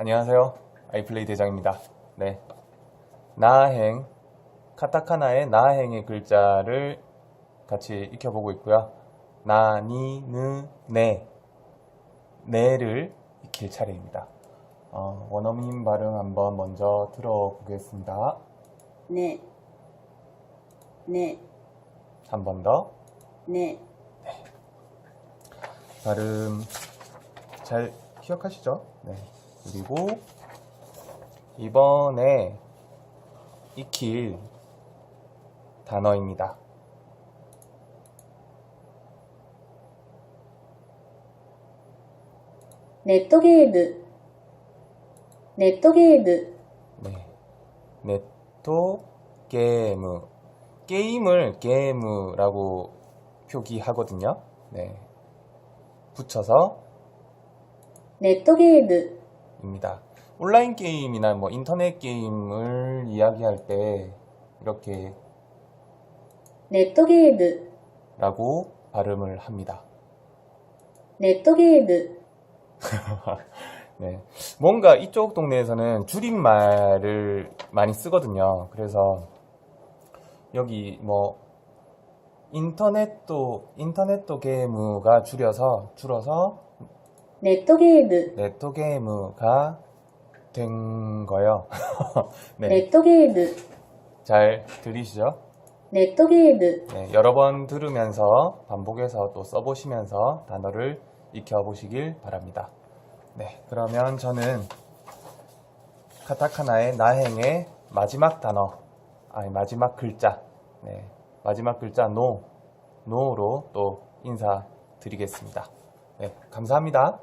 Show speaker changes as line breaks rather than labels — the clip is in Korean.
안녕하세요. 아이플레이 대장입니다. 네. 나행, 카타카나의 나행의 글자를 같이 익혀보고 있고요. 나, 니, 느, 네. 네를 익힐 차례입니다. 어, 원어민 발음 한번 먼저 들어보겠습니다.
네, 네,
한 번 더.
네,
발음 잘 기억하시죠? 네. 그리고 이번에 익힐 단어입니다.
네트 게임 네트 게임
네. 네트 게임 네. 네 게임을 게임이라고 표기하거든요. 네. 붙여서
네트 게임
입니다. 온라인 게임이나 뭐 인터넷 게임을 이야기할 때 이렇게
네트 게임
라고 발음을 합니다.
네트 게임
네. 뭔가 이쪽 동네에서는 줄임말을 많이 쓰거든요. 그래서 여기 뭐 인터넷도 인터넷도 게임가 줄여서 줄어서
네토게이무
네토게이무가 된 거요. 네.
네토게이무
잘 들리시죠?
네토게이무
네, 여러 번 들으면서 반복해서 또 써보시면서 단어를 익혀보시길 바랍니다. 네, 그러면 저는 카타카나의 나행의 마지막 단어, 아니 마지막 글자, 네, 마지막 글자 노, 노로 또 인사드리겠습니다. 네, 감사합니다.